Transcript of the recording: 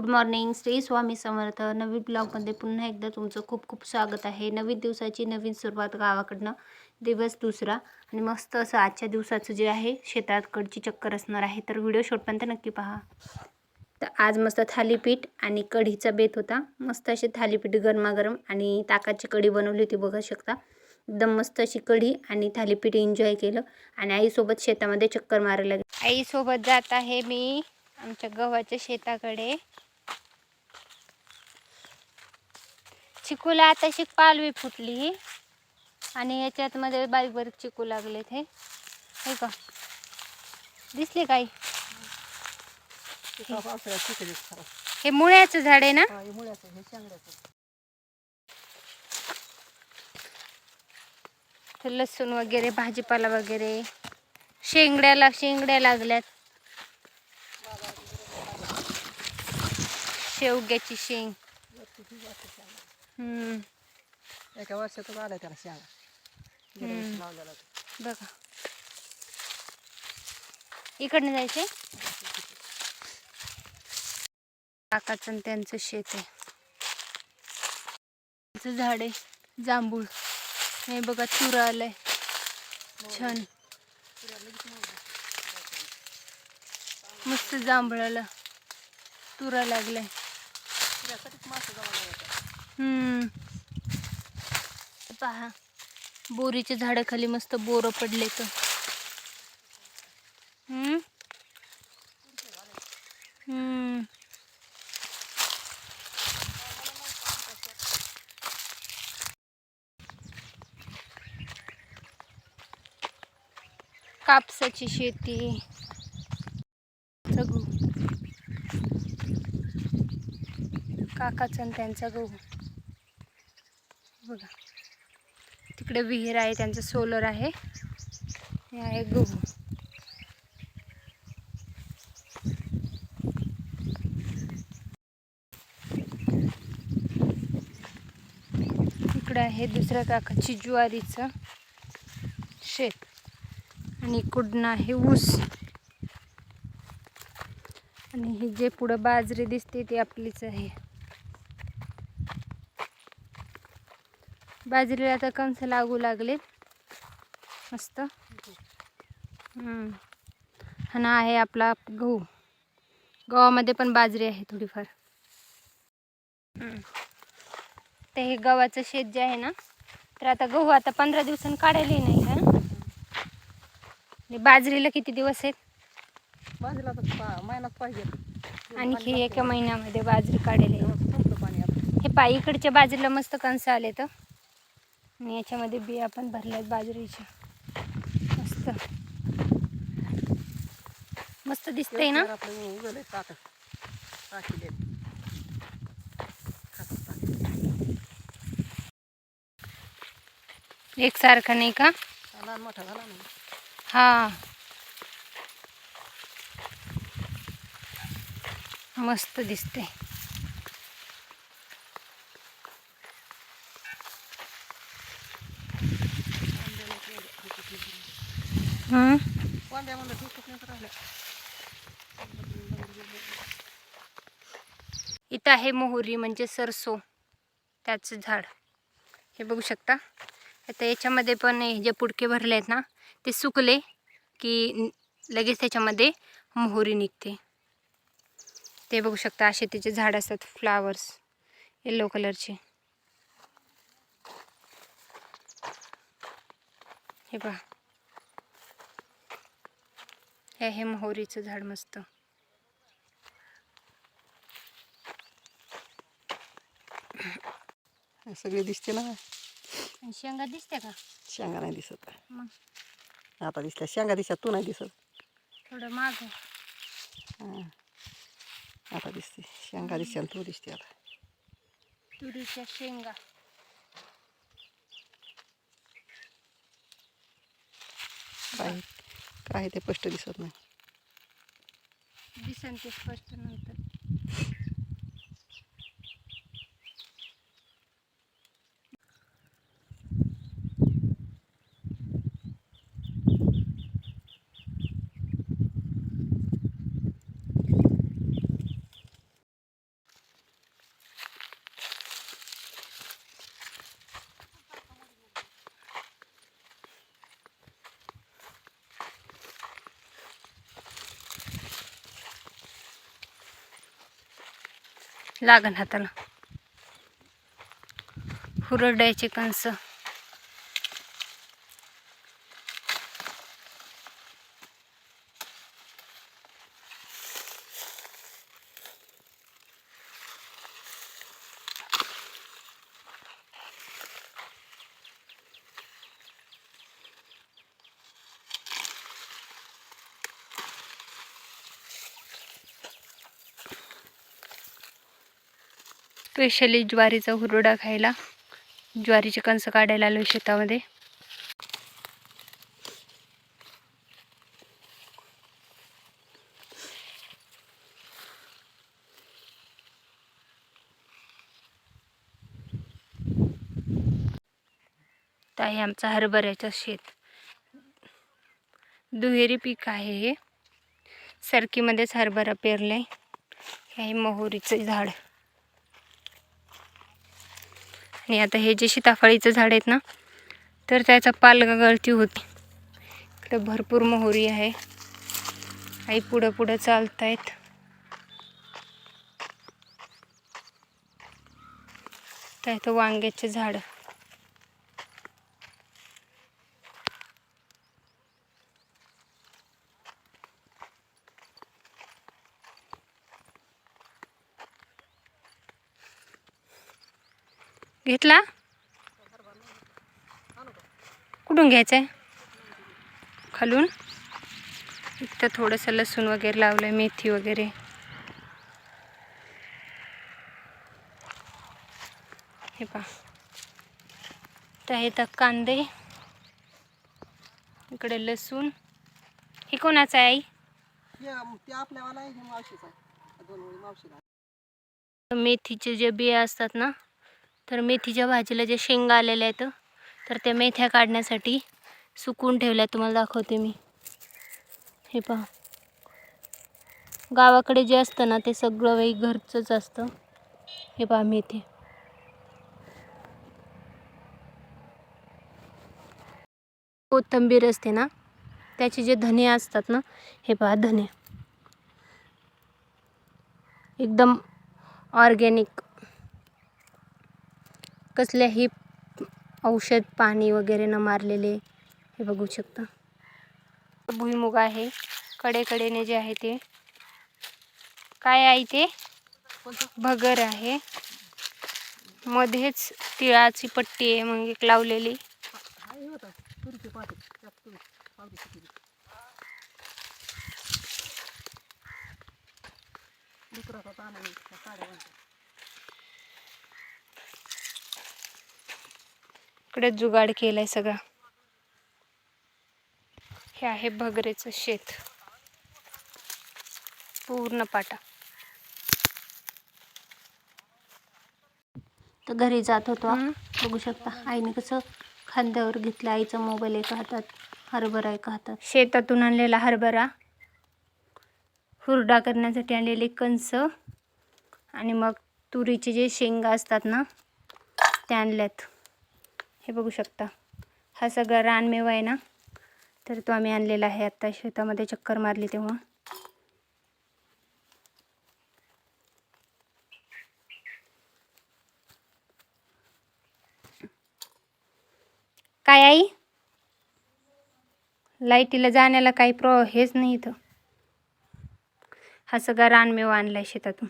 Good morning. Shri Swami Samarth. नवीन ब्लॉगमध्ये पुन्हा एकदा तुमचं खूप खूप स्वागत आहे. नवीन दिवसाची नवीन सुरुवात गावाकडनं. दिवस दुसरा आणि मस्त असं आजच्या दिवसाचं जे आहे शेताकडची चक्कर असणार आहे. तर व्हिडिओ शेवटपर्यंत नक्की पहा. तर आज मस्त थालीपीठ आणि कढीचा बेत होता. मस्त अशी थालीपीठ गरमागरम आणि ताकाची कढी बनवली होती बघू शकता. एकदम मस्त अशी कढी आणि थालीपीठ एन्जॉय केलं आणि आईसोबत शेतामध्ये चक्कर मारायला गेली. आईसोबत जात आहे मी आमच्या गव्हाच्या शेताकडे. चिकूला आता शिक पालवी फुटली. आणि याच्यात मध्ये बारीक बारीक चिकू लागलेत हे. हे का? दिसले काही? हे मुळ्याचं झाड आहे ना? तर लसूण वगैरे भाजीपाला वगैरे शेंगड्याला शेंगड्या लागल्यात. शेवग्याची शेंग. एका वर्षातच आलाय त्याला लावलेला. बघा. इकडनं जायचे काकाचं त्यांचं शेत आहे. त्याचं झाड आहे. जांभूळ. हे बघा तुरा आलाय. छान. मस्त जांभळाला तुरा लागलाय. पहा. बोरीच्या झाडाखाली मस्त बोर पडले तर कापसाची शेती. गहू काकाचं आणि त्यांचा गहू. बघा तिकडे विहीर आहे त्यांचं सोलर आहे. हे आहे गहू. इकडे आहे दुसऱ्या काकाची ज्वारीचं शेत. आणि इकडनं आहे ऊस. आणि हे जे पुढं बाजरी दिसते ती आपलीच आहे. बाजरीला आता कंस लागू लागलेत मस्त. आणि हा आहे आपला गहू. गव्हामध्ये पण बाजरी आहे थोडीफार. हम्म. ते हे गव्हाचं शेत जे आहे ना तर आता गहू आता पंधरा दिवसांनी काढायला नाही का? आणि बाजरीला किती दिवस आहेत? बाजूला तर महिन्यात पाहिजे. आणखी एका महिन्यामध्ये बाजरी काढायला हे पाय इकडच्या बाजूला मस्त कंस आले तर आणि याच्यामध्ये बिया पण भरल्यात बाजरीच्या. मस्त. मस्त दिसतंय ना? एकसारखं नाही का? मोठा झाला हा. मस्त दिसते वांद्या म्हणलं ठोकत नाही राहिल्या. इथं आहे मोहरी म्हणजे सरसो त्याचं झाड. हे बघू शकता. आता याच्यामध्ये पण हे जे पुडके भरले आहेत ना ते सुकले की लगेच त्याच्यामध्ये मोहरी निघते. ते बघू शकता असे त्याचे झाड असतात फ्लावर्स येल्लो कलरचे. हे पहा. हे आहे मोहरीचं झाड मस्त. सगळे दिसते ना? आणि शेंगा दिसते का? शेंगा नाही दिसत. मग? आता दिसल्या. शेंगा दिसत तू नाही दिसत. थोडं माग. हां. आता दिसते. शेंगा दिसते तू दिसते आता. तुरीच्या शेंगा. काय काय ते स्पष्ट दिसत नाही. दिसन ते स्पष्ट नंतर. लागण हाताला. हुरड्याचे चिकनचं स्पेशली ज्वारीचा हुरडा खायला. ज्वारीचे कणस काढायला आलो शेतामध्ये. आहे आमचा हरभऱ्याचं शेत. दुहेरी पीक आहे हे. सरकीमध्येच हरभरा पेरले हे मोहरीचं झाड. आणि आता हे जे सीताफळीचं झाड आहेत ना तर त्याचा पालगा गळती होती. इकडं भरपूर मोहरी आहे. आई पुढं पुढं चालतायत. तर वांग्याचे झाडं. घेतला? कुठून घ्यायचं आहे खालून? इथं थोडंसं लसूण वगैरे लावलं आहे मेथी वगैरे. हे पा तर हे तर कांदे. इकडे लसूण. हे कोणाचं आहे आई? मेथीचे जे बिया असतात ना तर मेथीच्या भाजीला जे शेंगा आलेल्या आहेत तर त्या मेथ्या काढण्यासाठी सुकून ठेवल्या तुम्हाला दाखवते मी. हे पहा. गावाकडे जे असतं ना ते सगळं वेळी घरचंच असतं. हे पहा मेथी. कोथिंबीर असते ना त्याचे जे धने असतात ना हे पहा धने. एकदम ऑर्गॅनिक. कसल्याही औषध पाणी वगैरे न मारलेले हे बघू शकता. भुईमुग आहे. कडेकडेने जे आहे ते. काय आहे ते? भगर आहे. मध्येच तिळाची पट्टी आहे मग एक लावलेली हाय होता तुरीची पाठी त्यात तुरी पावटी सुकली दुसरा पाना साड्या बांधतात इकडे जुगाड केलाय सगळा. हे आहे भगरेचं शेत. पूर्ण पाटा. तर घरी जात होतो. बघू शकता. आईने कसं खांद्यावर घेतलं. आईचा मोबाईल एका हातात हरभरा एका हातात. शेतातून आणलेला हरभरा. हुरडा करण्यासाठी आणलेले कंस आणि मग तुरीचे जे शेंगा असतात ना ते आणल्यात. हे बघू शकता. हा सगळा रानमेवा आहे ना? तर तो आम्ही आणलेला आहे आत्ता शेतामध्ये चक्कर मारली तेव्हा. काय आई? लाईटीला जाण्याला काही प्रो हेच नाही इथं. हा सगळा रानमेवा आहे शेतातून.